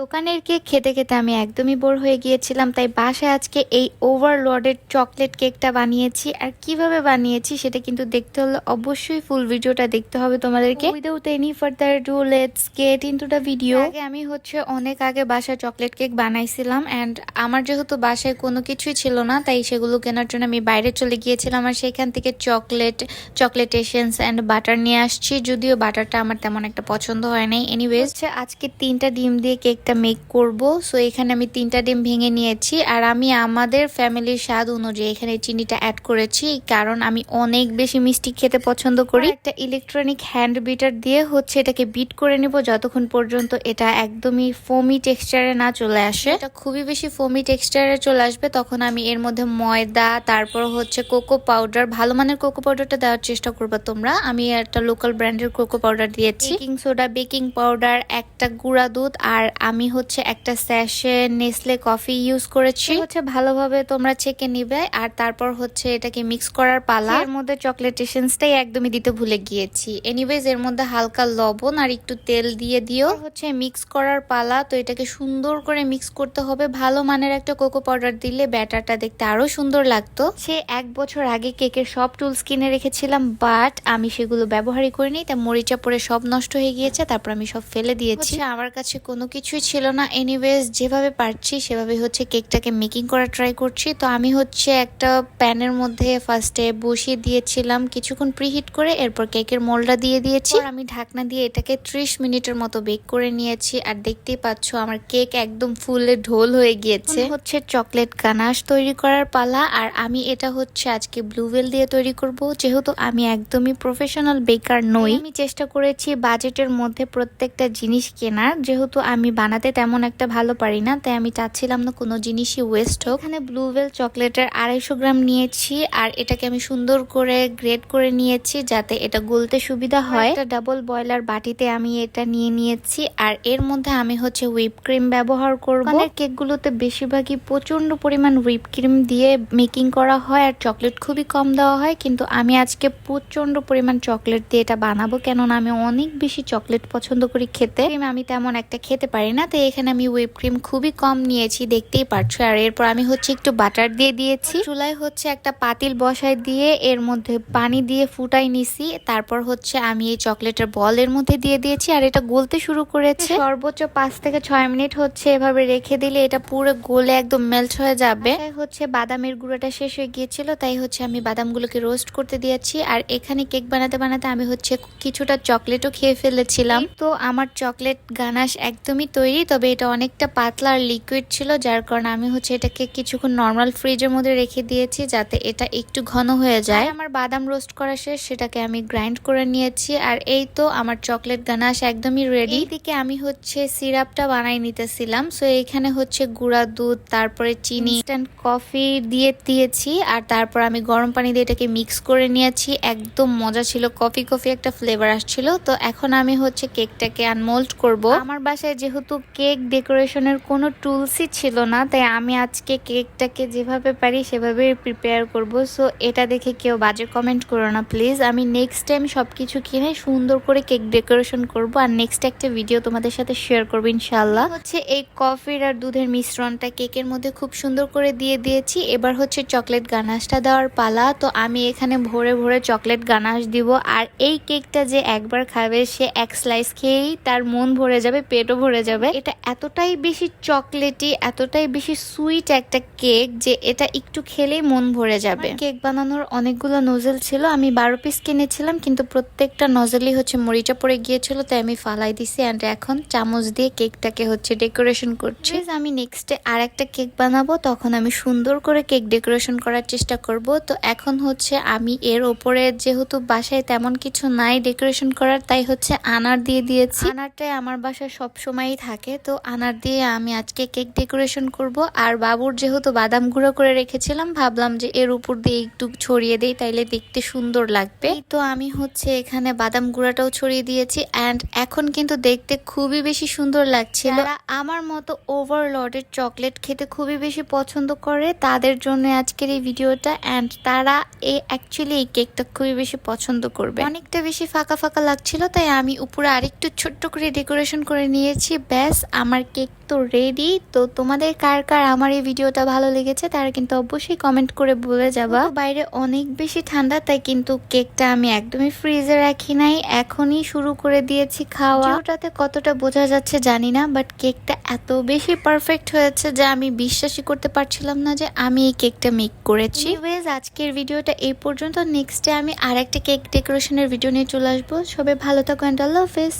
দোকানের কেক খেতে খেতে আমি একদমই বোর হয়ে গিয়েছিলাম, তাই বাসায় আজকে এই ওভারলোডেড চকলেট কেকটা বানিয়েছি। আর কীভাবে বানিয়েছি সেটা কিন্তু দেখতে হলে অবশ্যই ফুল ভিডিওটা দেখতে হবে তোমাদেরকে। Without any further do let's get into the video আগে আমি হচ্ছে অনেক আগে বাসায় চকলেট কেক বানাইছিলাম এন্ড আমার যেহেতু বাসায় কোনো কিছুই ছিল না, তাই সেগুলো কেনার জন্য আমি বাইরে চলে গিয়েছিলাম, আর সেখান থেকে chocolate chocolate essence and butter নিয়ে আসছি, যদিও বাটারটা আমার তেমন একটা পছন্দ হয় নাই। এনিওয়েজ আজকে তিনটা ডিম দিয়ে কেকটা মেক করব। সো এখানে আমি তিনটা ডিম ভেঙে নিয়েছি। আর আমি আমাদের ফ্যামিলির স্বাদ অনুযায়ী এখানে চিনিটা অ্যাড করেছি কারণ আমি অনেক বেশি মিষ্টি খেতে পছন্দ করি। একটা ইলেকট্রনিক হ্যান্ড বিটার দিয়ে হচ্ছে এটাকে বিট করে নিব যতক্ষণ পর্যন্ত এটা একদমই ফোমি টেক্সচারে না চলে আসে। এটা খুবই বেশি ফোমি টেক্সচারে চলে আসবে তখন আমি এর মধ্যে ময়দা তারপর হচ্ছে কোকো পাউডার ভালো মানের কোকো পাউডারটা দেওয়ার চেষ্টা করবে তোমরা। আমি একটা লোকাল ব্র্যান্ডের কোকো পাউডার দিয়েছি। বেকিং সোডা বেকিং পাউডার একটা গুঁড়া দুধ আর আমি হচ্ছে একটা স্যাশে নেসলে কফি ইউজ করেছি। হচ্ছে ভালোভাবে তোমরা ছেঁকে নিবে আর তারপর হচ্ছে এটাকে মিক্স করার পালা। এর মধ্যে চকলেট এসেন্সটাই একদমই দিতে ভুলে গিয়েছি। এনিওয়েজ এর মধ্যে হালকা লবণ আর একটু তেল দিয়ে দিও। হচ্ছে মিক্স করার পালা তো এটাকে সুন্দর করে মিক্স করতে হবে। ভালো মানের একটা কোকো পাউডার দিলে ব্যাটারটা দেখতে আরও সুন্দর লাগতো। সে এক বছর আগে কেকের সব টুলস কিনে রেখেছিলাম বাট আমি সেগুলো ব্যবহারই করিনি তা মরিচা পরে সব নষ্ট হয়ে গিয়েছে তারপর আমি সব ফেলে দিয়েছি। আমার কাছে কোনো কিছুই ছিল না এনিওয়েজ যেভাবে পারছি সেভাবে হচ্ছে কেকটাকে মেকিং করা ট্রাই করছি। তো আমি হচ্ছে একটা প্যানের মধ্যে ফার্স্টে বসিয়ে দিয়েছিলাম কিছুক্ষণ প্রিহিট করে এরপর কেকের মোলটা দিয়ে দিয়েছি। আমি ঢাকনা দিয়ে এটাকে ত্রিশ মিনিটের মতো বেক করে নিয়েছি আর দেখতেই পাচ্ছ আমার কেক একদম ফুলে ঢোল হয়ে গিয়েছে। হচ্ছে চকলেট গানাশ তৈরি করার পালা আর আমি এটা হচ্ছে আজকে ব্লুবেল দিয়ে তৈরি করব। যেহেতু আমি একদমই প্রফেশনাল বেকার নই। আমি চেষ্টা করেছি বাজেটের মধ্যে প্রত্যেকটা জিনিস কেনার যেহেতু আমি বানাতে তেমন একটা ভালো পারি না তাই আমি চাচ্ছিলাম না কোনো জিনিসই ওয়েস্ট হোক। এখানে ব্লুবেল চকলেটের আড়াইশো গ্রাম নিয়েছি আর এটাকে আমি সুন্দর করে গ্রেড করে নিয়েছি যাতে এটা গলতে সুবিধা হয়। একটা ডাবল বয়লার বাটিতে আমি এটা নিয়ে নিয়েছি আর এর মধ্যে আমি হচ্ছে হুইপ ক্রিম ব্যবহার করব। কেক গুলোতে বেশিরভাগই প্রচণ্ড পরিমাণ হুইপ ক্রিম দিয়ে মেকিং করা হয় আর চকলেট খুবই কম দেওয়া হয় কিন্তু আমি আজকে প্রচণ্ড পরিমাণ চকলেট দিয়ে এটা বানাবো কেননা আমি অনেক বেশি চকলেট পছন্দ করি খেতে। ক্রিম আমি তেমন একটা খেতে পারি না তো এখানে আমি হুইপ ক্রিম খুবই কম নিয়েছি, দেখতেই পারছ। আর এরপর আমি হচ্ছে একটু বাটার দিয়ে দিয়েছি। চুলায় হচ্ছে একটা পাতিল বসায় দিয়ে এর মধ্যে পানি দিয়ে ফুটাই নিছি। তারপর হচ্ছে আমি এই চকলেটের বল এর মধ্যে দিয়ে দিয়েছি আর এটা গলতে শুরু করেছে। সর্বোচ্চ পাঁচ থেকে ছয় মিনিট হচ্ছে এভাবে রেখে দিলে এটা পুরো গলে একদম মেল্ট হয়ে যাবে। তাই হচ্ছে বাদামের গুঁড়োটা শেষ হয়ে গিয়েছিল, তাই হচ্ছে আমি বাদামগুলোকে রোস্ট করতে দিয়েছি। আর এখানে কেক বানাতে বানাতে আমি হচ্ছে কিছুটা চকলেটও খেয়ে ফেলেছিলাম। তো আমার চকলেট গানাশ একদমই তৈরি তবে এটা অনেকটা পাতলা আর লিকুইড ছিল যার কারণে আমি হচ্ছে এটাকে কিছুক্ষণ নর্মাল ফ্রিজের মধ্যে রেখে দিয়েছি যাতে এটা একটু ঘন হয়ে যায়। আমার বাদাম রোস্ট করা শেষ সেটাকে আমি গ্রাইন্ড করে নিয়েছি আর এই তো আমার চকলেট গানাশ একদমই রেডি এদিকে আমি হচ্ছে সিরাপটা বানাই নিতেছিলাম সো এখানে হচ্ছে গুঁড়া দুধ তারপরে চিনি ইনস্ট্যান্ট কফি দিয়ে দিয়েছি আর তারপর আমি গরম পানি দিয়ে এটাকে মিক্স করে নিয়েছি। একদম মজা ছিল কফি কফি একটা ফ্লেভার আসছিল তো এখন আমি হচ্ছে কেকটাকে আনমোল্ড করব। আমার বাসায় যেহেতু কেক ডেকোরেশনের কোনো টুলসই ছিল না, তাই আমি আজকে কেকটাকে যেভাবে পারি সেভাবে প্রিপেয়ার করব। সো এটা দেখে কেউ বাজে কমেন্ট করো না প্লিজ আমি নেক্সট টাইম সব কিছু কিনে সুন্দর করে কেক ডেকোরেশন করব আর নেক্সট একটা ভিডিও তোমাদের সাথে শেয়ার করব ইনশাল্লাহ হচ্ছে এই কফির আর দুধের মিশ্রণটা। কেকের মধ্যে খুব সুন্দর করে দিয়ে দিয়েছি। এবার হচ্ছে চকলেট গানাশটা দেওয়ার পালা। তো আমি এখানে ভরে ভরে চকলেট গানাশ দিব। আর এই কেকটা যে একবার খাবে, সে এক স্লাইস খেয়েই তার মন ভরে যাবে, পেটও ভরে যাবে। এটা এতটাই বেশি চকলেটি এতটাই বেশি সুইট একটা কেক যে এটা একটু খেলেই মন ভরে যাবে। কেক বানানোর অনেকগুলো নজেল ছিল আমি বারো পিস কিনেছিলাম কিন্তু প্রত্যেকটা নজেলই হচ্ছে মরিচা পড়ে গিয়েছিল তাই আমি ফালাই দিছি অ্যান্ড এখন চামচ দিয়ে কেকটাকে হচ্ছে ডেকোরেশন করছি। আমি নেক্সটে আর একটা কেক বানাবো তখন আমি সুন্দর করে কেক ডেকোরেশন করার চেষ্টা করব। তো এখন হচ্ছে আমি এর ওপরে যেহেতু বাসায় তেমন কিছু নাই ডেকোরেশন করার তাই হচ্ছে আনার দিয়ে দিয়েছি। আনারটাই আমার বাসায় সব সময়ই থাকে, তো আনার দিয়ে আমি আজকে কেক ডেকোরেশন করব। আর বাবুর যেহেতু বাদাম গুঁড়ো করে রেখেছিলাম, ভাবলাম যে এর উপর দিয়ে একটু ছড়িয়ে দেই, তাইলে দেখতে সুন্দর লাগবে। তো আমি হচ্ছে এখানে বাদাম গুঁড়াটাও ছড়িয়ে দিয়েছি অ্যান্ড এখন কিন্তু দেখতে খুবই বেশি সুন্দর লাগছিল। আমার মতো ওভারলোডেড চকলেট খেতে খুবই বেশি পছন্দ করে, তাদের জন্য আজকের এই ভিডিওটা অ্যান্ড তারা এই অ্যাকচুয়ালি এই কেকটা খুবই বেশি পছন্দ করবে। অনেকটা বেশি ফাঁকা ফাঁকা লাগছিল, তাই আমি উপরে আরেকটু ছোট্ট করে ডেকোরেশন করে নিয়েছি, ব্যাস। ব্যাস আমার কেক তো রেডি তো তোমাদের কার কার আমার এই ভিডিওটা ভালো লেগেছে তারা কিন্তু অবশ্যই কমেন্ট করে বলে যাবা। বাইরে অনেক বেশি ঠান্ডা তাই কিন্তু কেকটা আমি একদমই ফ্রিজে রাখি নাই। এখনই শুরু করে দিয়েছি খাওয়া। ওটাতে কতটা বোঝা যাচ্ছে জানি না বাট কেকটা এত বেশি পারফেক্ট হয়েছে যে আমি বিশ্বাসই করতে পারছিলাম না যে আমি এই কেকটা মেক করেছি। ওয়েজ আজকের ভিডিওটা এই পর্যন্ত। নেক্সটে আমি আর একটা কেক ডেকোরেশনের ভিডিও নিয়ে চলে আসব। সবাই ভালো থাকো অ্যান্ড আল্লাহ হাফেজ